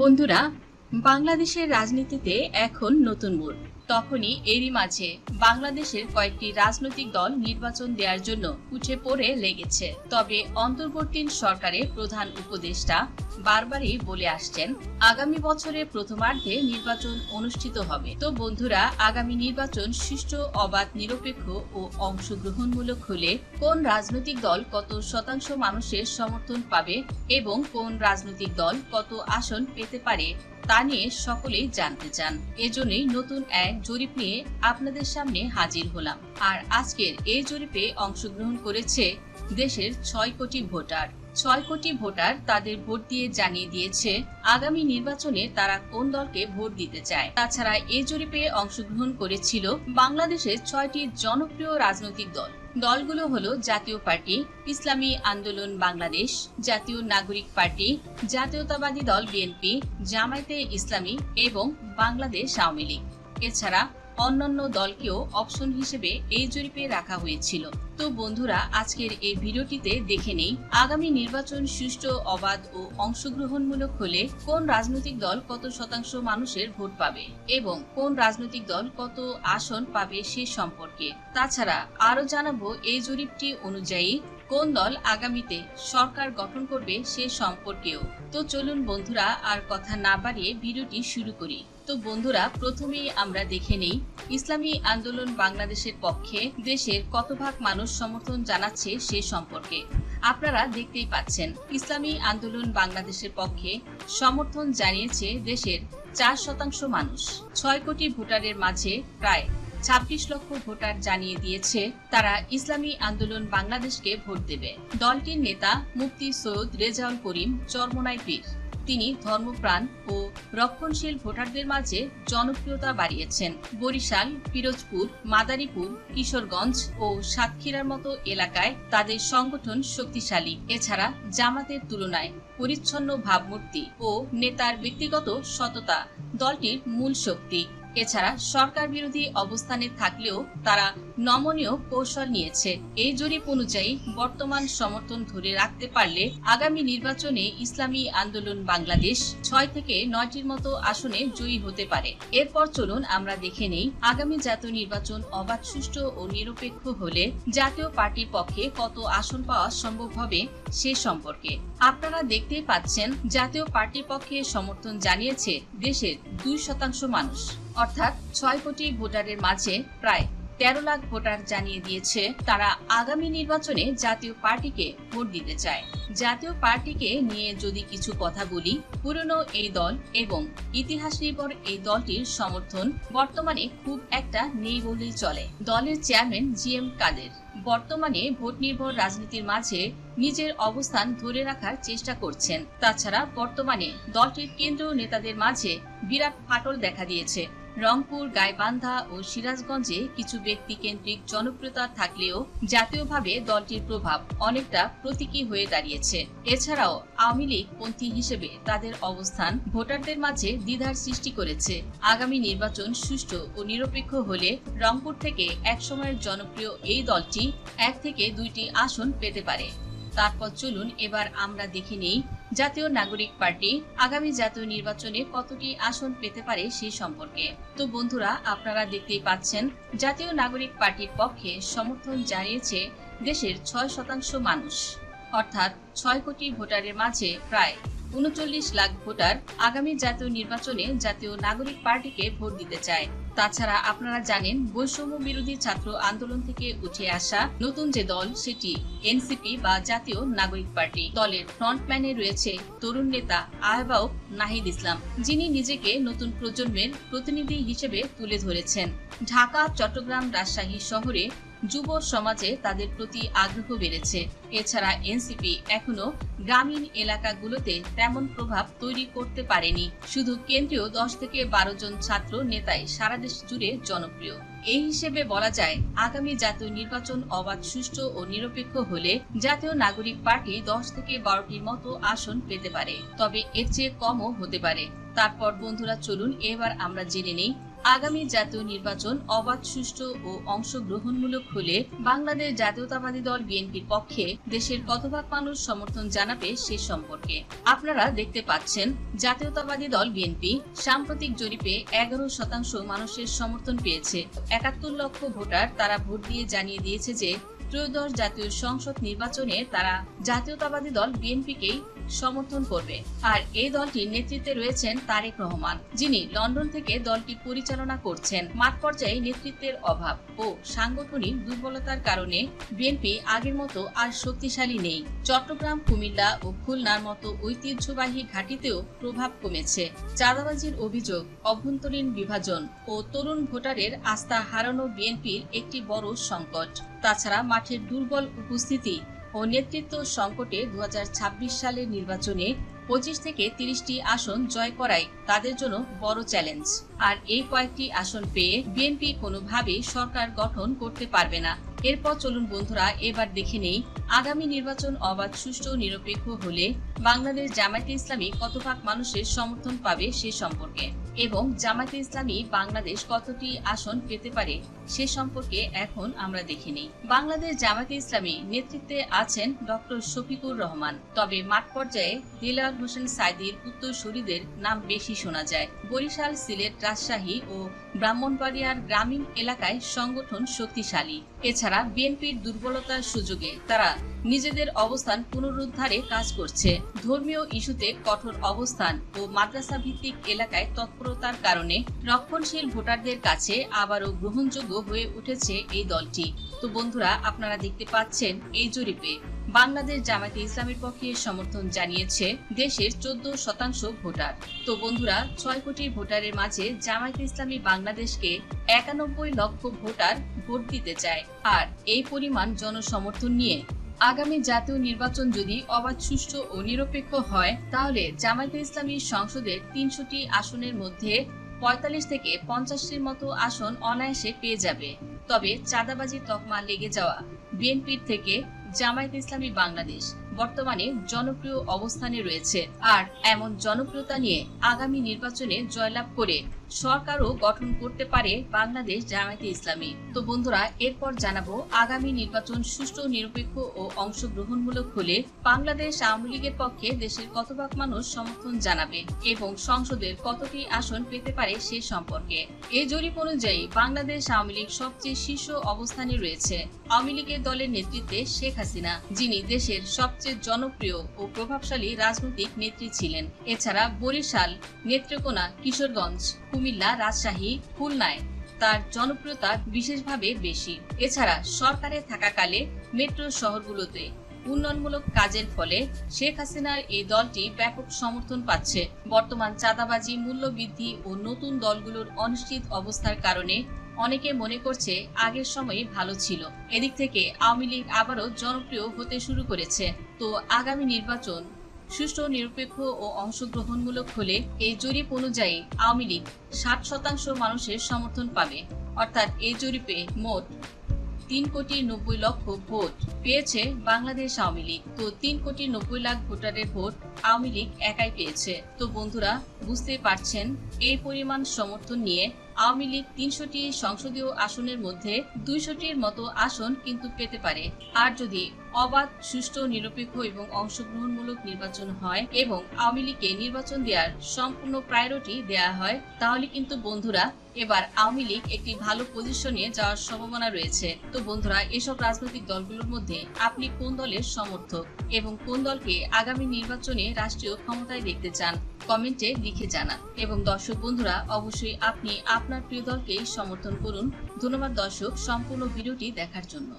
বন্ধুরা বাংলাদেশের রাজনীতিতে এখন নতুন মোড়। তখনই এরই মাঝে বাংলাদেশের কয়েকটি রাজনৈতিক দল নির্বাচন দেওয়ার জন্য উঠে পড়ে লেগেছে। তবে অন্তর্বর্তী সরকারের প্রধান উপদেষ্টা বারবারই বলে আসছেন, আগামী বছরের প্রথমার্ধে নির্বাচন অনুষ্ঠিত হবে। তো বন্ধুরা, আগামী নির্বাচন সুষ্ঠু, অবাধ, নিরপেক্ষ ও অংশগ্রহণমূলক হলে কোন রাজনৈতিক দল কত শতাংশ মানুষের সমর্থন পাবে এবং কোন রাজনৈতিক দল কত আসন পেতে পারে তা নিয়ে সকলেই জানতে চান। এজন্যই নতুন এক জরিপ নিয়ে আপনাদের সামনে হাজির হলাম। আর আজকের এই জরিপে অংশগ্রহণ করেছে দেশের ছয় কোটি ভোটার। ছয় কোটি ভোটার তাদের ভোট দিয়ে জানিয়ে দিয়েছে, আগামী নির্বাচনে তারা কোন দলকে ভোট দিতে চায়। তাছাড়া এই জরিপে অংশগ্রহণ করেছিল বাংলাদেশের ছয়টি জনপ্রিয় রাজনৈতিক দল। দলগুলো হল জাতীয় পার্টি, ইসলামী আন্দোলন বাংলাদেশ, জাতীয় নাগরিক পার্টি, জাতীয়তাবাদী দল বিএনপি, জামায়াতে ইসলামী এবং বাংলাদেশ আওয়ামী লীগ। এছাড়া অন্যান্য দলকেও অপশন হিসেবে এই জরিপে রাখা হয়েছিল। তো বন্ধুরা, আজকের এই ভিডিওটিতে দেখে নেই, আগামী নির্বাচন সুষ্ঠু, অবাধ ও অংশগ্রহণমূলক হলে কোন রাজনৈতিক দল কত শতাংশ মানুষের ভোট পাবে এবং কোন রাজনৈতিক দল কত আসন পাবে সে সম্পর্কে। তাছাড়া আরও জানাব এই জরিপটি অনুযায়ী কোন দল আগামীতে সরকার গঠন করবে সে সম্পর্কেও। তো চলুন বন্ধুরা, আর কথা না বাড়িয়ে ভিডিওটি শুরু করি। তো বন্ধুরা, প্রথমেই আমরা দেখে নেই, ইসলামী আন্দোলন বাংলাদেশের পক্ষে দেশের কত ভাগ মানুষ সমর্থন জানাচ্ছে সে সম্পর্কে। আপনারা দেখতেই পাচ্ছেন, ইসলামী আন্দোলন বাংলাদেশের পক্ষে সমর্থন জানিয়েছে দেশের চার শতাংশ মানুষ। ছয় কোটি ভোটারের মাঝে প্রায় ছাব্বিশ লক্ষ ভোটার জানিয়ে দিয়েছে তারা ইসলামী আন্দোলন বাংলাদেশকে ভোট দেবে। দলটির নেতা মুফতি সৈয়দ রেজাউল করিম চরমনাই পীর। তিনি ধর্মপ্রাণ ও রক্ষণশীল ভোটারদের মাঝে জনপ্রিয়তা বাড়িয়েছেন। বরিশাল, পিরোজপুর, মাদারীপুর, কিশোরগঞ্জ ও সাতক্ষীরার মতো এলাকায় তাদের সংগঠন শক্তিশালী। এছাড়া জামাতের তুলনায় পরিচ্ছন্ন ভাবমূর্তি ও নেতার ব্যক্তিগত সততা দলটির মূল শক্তি। এছাড়া সরকার বিরোধী অবস্থানে থাকলেও তারা নমনীয় কৌশল নিয়েছে। এই জরিপ অনুযায়ী বর্তমান সমর্থন ধরে রাখতে পারলে আগামী নির্বাচনে ইসলামী আন্দোলন বাংলাদেশ ছয় থেকে নয়টির মতো আসনে জয়ী হতে পারে। এরপর চলুন আমরা দেখে নেই আগামী জাতীয় নির্বাচন অবাধ, সুষ্ঠু ও নিরপেক্ষ হলে জাতীয় পার্টির পক্ষে কত আসন পাওয়া সম্ভব হবে সে সম্পর্কে। আপনারা দেখতেই পাচ্ছেন, জাতীয় পার্টির পক্ষে সমর্থন জানিয়েছে দেশের দুই শতাংশ মানুষ। অর্থাৎ ছয় কোটি ভোটারের মাঝে প্রায় তেরো লাখ ভোটার জানিয়ে দিয়েছে, তারা আগামী নির্বাচনে জাতীয় পার্টিকে ভোট দিতে চায়। জাতীয় পার্টিকে নিয়ে যদি কিছু কথা বলি, পুরনো এই দল এবং ইতিহাস নির্ভর এই দলটির সমর্থন বর্তমানে খুব একটা নেই বলেই চলে। দলের চেয়ারম্যান জি এম কাদের বর্তমানে ভোট নির্ভর রাজনীতির মাঝে নিজের অবস্থান ধরে রাখার চেষ্টা করছেন। তাছাড়া বর্তমানে দলটির কেন্দ্রীয় নেতাদের মাঝে বিরাট ফাটল দেখা দিয়েছে। রংপুর, গাইবান্ধা ও সিরাজগঞ্জে কিছু ব্যক্তি কেন্দ্রিক জনপ্রিয়তা থাকলেও জাতীয়ভাবে দলটির প্রভাব অনেকটা প্রতীকী হয়ে দাঁড়িয়েছে। এছাড়াও আওয়ামী লীগ পন্থী হিসেবে তাদের অবস্থান ভোটারদের মাঝে দ্বিধার সৃষ্টি করেছে। আগামী নির্বাচন সুষ্ঠু ও নিরপেক্ষ হলে রংপুর থেকে একসময়ের জনপ্রিয় এই দলটি এক থেকে দুইটি আসন পেতে পারে। তারপর চলুন এবার আমরা দেখে নেই জাতীয় নাগরিক পার্টি আগামী জাতীয় নির্বাচনে কতটি আসন পেতে পারে সে সম্পর্কে। তো বন্ধুরা, আপনারা দেখতেই পাচ্ছেন, জাতীয় নাগরিক পার্টির পক্ষে সমর্থন জানিয়েছে দেশের ছয় শতাংশ মানুষ। অর্থাৎ ছয় কোটি ভোটারের মাঝে প্রায় উনচল্লিশ লাখ ভোটার আগামী জাতীয় নির্বাচনে জাতীয় নাগরিক পার্টিকে ভোট দিতে চায়। তাছাড়া আপনারা জানেন, বৈষম্য বিরোধী ছাত্র আন্দোলন থেকে উঠে আসা নতুন যে দল, সেটি এনসিপি বা জাতীয় নাগরিক পার্টি। দলের ফ্রন্টম্যানে রয়েছে তরুণ নেতা আহ্বায়ক নাহিদ ইসলাম, যিনি নিজেকে নতুন প্রজন্মের প্রতিনিধি হিসেবে তুলে ধরেছেন। ঢাকা, চট্টগ্রাম রাজশাহী শহরে যুব সমাজে তাদের প্রতি আগ্রহ বেড়েছে। এছাড়া এনসিপি এখনও গ্রামীণ এলাকাগুলোতে তেমন প্রভাব তৈরি করতে পারেনি। শুধু কেন্দ্রীয় দশ থেকে বারো জন ছাত্র নেতাই সারা দেশ জুড়ে জনপ্রিয়। এই হিসেবে বলা যায়, আগামী জাতীয় নির্বাচন অবাধ, সুষ্ঠু ও নিরপেক্ষ হলে জাতীয় নাগরিক পার্টি দশ থেকে বারোটির মতো আসন পেতে পারে। তবে এর চেয়ে কমও হতে পারে। তারপর বন্ধুরা, চলুন এবার আমরা জেনে নেই আগামী জাতীয় নির্বাচন অবাধ, সুষ্ঠু ও অংশগ্রহণমূলক হলে বাংলাদেশ জাতীয়তাবাদী দল বিএনপির পক্ষে দেশের কতভাগ মানুষ সমর্থন জানাবে সে সম্পর্কে। আপনারা দেখতে পাচ্ছেন, জাতীয়তাবাদী দল বিএনপি সাম্প্রতিক জরিপে এগারো শতাংশ মানুষের সমর্থন পেয়েছে। একাত্তর লক্ষ ভোটার তারা ভোট দিয়ে জানিয়ে দিয়েছে যে ত্রয়োদশ জাতীয় সংসদ নির্বাচনে তারা জাতীয়তাবাদী দল বিএনপিকেই সমর্থন করবে। আর এই দলটির নেতৃত্বে রয়েছেন তারেক রহমান, যিনি লন্ডন থেকে দলটি পরিচালনা করছেন। মাঠ পর্যায়ে নেতৃত্বের অভাব ও সাংগঠনিক দুর্বলতার কারণে বিএনপি আগের মতো আর শক্তিশালী নেই। চট্টগ্রাম, কুমিল্লা ও খুলনার মতো ঐতিহ্যবাহী ঘাঁটিতেও প্রভাব কমেছে। চাঁদাবাজির অভিযোগ, অভ্যন্তরীণ বিভাজন ও তরুণ ভোটারের আস্থা হারানো বিএনপির একটি বড় সংকট। তাছাড়া মাঠের দুর্বল উপস্থিতি ও নেতৃত্ব সংকটে দু হাজার ছাব্বিশ সালের নির্বাচনে পঁচিশ থেকে তিরিশটি আসন জয় করাই তাদের জন্য বড় চ্যালেঞ্জ। আর এই কয়েকটি আসন পেয়ে বিএনপি কোনোভাবেই সরকার গঠন করতে পারবে না। এরপর চলুন বন্ধুরা, এবার দেখে নেই আগামী নির্বাচন অবাধ, সুষ্ঠু নিরপেক্ষ হলে বাংলাদেশ জামায়াতে ইসলামী কত ভাগ মানুষের সমর্থন পাবে সে সম্পর্কে। এবং জামায়াতে ইসলামী বাংলাদেশ কতটি আসন পেতে পারে সে সম্পর্কে এখন আমরা দেখে নেই বাংলাদেশ জামায়াতে ইসলামী নেতৃত্বে আছেন ডক্টর শফিকুর রহমান। তবে মাঠ পর্যায়ে দিলার হোসেন সাইদির উত্তরসূরিদের নাম বেশি শোনা যায়। বরিশাল, সিলেট, রাজশাহী ও ব্রাহ্মণবাড়িয়ার গ্রামীণ এলাকায় সংগঠন শক্তিশালী। এছাড়া বিএনপির দুর্বলতার সুযোগে তারা নিজেদের অবস্থান পুনরুদ্ধারে কাজ করছে। ধর্মীয় ইস্যুতে কঠোর অবস্থান ও মাদ্রাসা ভিত্তিক এলাকায় তৎপরতার কারণে রক্ষণশীল ভোটারদের কাছে আবারও গ্রহণযোগ্য হয়ে উঠেছে এই দলটি। তো বন্ধুরা, আপনারা দেখতে পাচ্ছেন এই জরিপে। বাংলাদেশ জামায়াতে ইসলামের পক্ষে সমর্থন জানিয়েছে দেশের চোদ্দ শতাংশ ভোটার। তো বন্ধুরা, ছয় কোটি ভোটারের মাঝে জামায়াতে ইসলামী বাংলাদেশকে একানব্বই লক্ষ ভোটার ভোট দিতে চায়। আর এই পরিমাণ জনসমর্থন নিয়ে আগামী জাতীয় নির্বাচন যদি অবাধ, সুষ্ঠু ও নিরপেক্ষ হয়, তাহলে জামায়াতে ইসলামী সংসদের তিনশোটি আসনের মধ্যে পঁয়তাল্লিশ থেকে পঞ্চাশটির মতো আসন অনায়াসে পেয়ে যাবে। তবে চাঁদাবাজি তকমা লেগে যাওয়া বিএনপির থেকে জামায়াত ইসলামী বাংলাদেশ বর্তমানে জনপ্রিয় অবস্থানে রয়েছে। আর এমন জনপ্রিয়তা নিয়ে আগামী নির্বাচনে জয়লাভ করে সরকারও গঠন করতে পারে বাংলাদেশ জামায়াতে ইসলামী। তো বন্ধুরা, এরপর জানাব আগামী নির্বাচন সুষ্ঠু, নিরপেক্ষ ও অংশগ্রহণমূলক হলে বাংলাদেশ আওয়ামী লীগের পক্ষে দেশের কত ভাগ মানুষ সমর্থন জানাবে এবং সংসদের কতটি আসন পেতে পারে সে সম্পর্কে। এই জরিপ অনুযায়ী বাংলাদেশ আওয়ামী লীগ সবচেয়ে শীর্ষ অবস্থানে রয়েছে। আওয়ামী লীগের দলের নেতৃত্বে শেখ হাসিনা, যিনি দেশের সবচেয়ে জনপ্রিয় ও প্রভাবশালী রাজনৈতিক নেত্রী ছিলেন। এছাড়া বরিশাল, নেত্রকোনা, কিশোরগঞ্জ কুমিল্লা রাজশাহী, খুলনায়। তার জনপ্রিয়তা বিশেষভাবে বেশি। এছাড়া সরকারে থাকাকালে মেট্রো শহরগুলোতে উন্নয়নমূলক কাজের ফলে শেখ হাসিনার এই দলটি ব্যাপক সমর্থন পাচ্ছে। বর্তমান চাঁদাবাজি, মূল্যবৃদ্ধি ও নতুন দলগুলোর অনিশ্চিত অবস্থার কারণে অনেকে মনে করছে আগের সময় ভালো ছিল। এদিক থেকে আওয়ামী লীগ আবারও জনপ্রিয় হতে শুরু করেছে। তো আগামী নির্বাচন সুষ্ঠু, নিরপেক্ষ ও অংশগ্রহণমূলক হলে এই জরিপ অনুযায়ী আওয়ামী লীগ ষাট শতাংশ মানুষের সমর্থন পাবে। অর্থাৎ এই জরিপে মোট তিন কোটি নব্বই লক্ষ ভোট পেয়েছে বাংলাদেশ আওয়ামী লীগ। তো তিন কোটি নব্বই লাখ ভোটারের ভোট আওয়ামী লীগ একাই পেয়েছে। তো বন্ধুরা বুঝতে পারছেন, এই পরিমাণ সমর্থন নিয়ে আওয়ামী লীগ তিনশোটি সংসদীয় আসনের মধ্যে দুইশোটির মতো আসন কিন্তু পেতে পারে। আর যদি অবাধ, সুষ্ঠু, নিরপেক্ষ এবং অংশগ্রহণমূলক নির্বাচন হয় এবং আওয়ামী লীগকে নির্বাচন দেওয়ার সম্পূর্ণ প্রায়োরিটি দেওয়া হয়, তাহলে কিন্তু বন্ধুরা এবার আওয়ামী লীগ একটি ভালো পজিশনে যাওয়ার সম্ভাবনা রয়েছে। তো বন্ধুরা, এসব রাজনৈতিক দলগুলোর মধ্যে আপনি কোন দলের সমর্থক এবং কোন দলকে আগামী নির্বাচনে রাষ্ট্রীয় ক্ষমতায় দেখতে চান? কমেন্টে লিখে জানান। এবং দর্শক বন্ধুরা, অবশ্যই আপনি আপনার প্রিয় দলকেই সমর্থন করুন। ধন্যবাদ দর্শক, সম্পূর্ণ ভিডিওটি দেখার জন্য।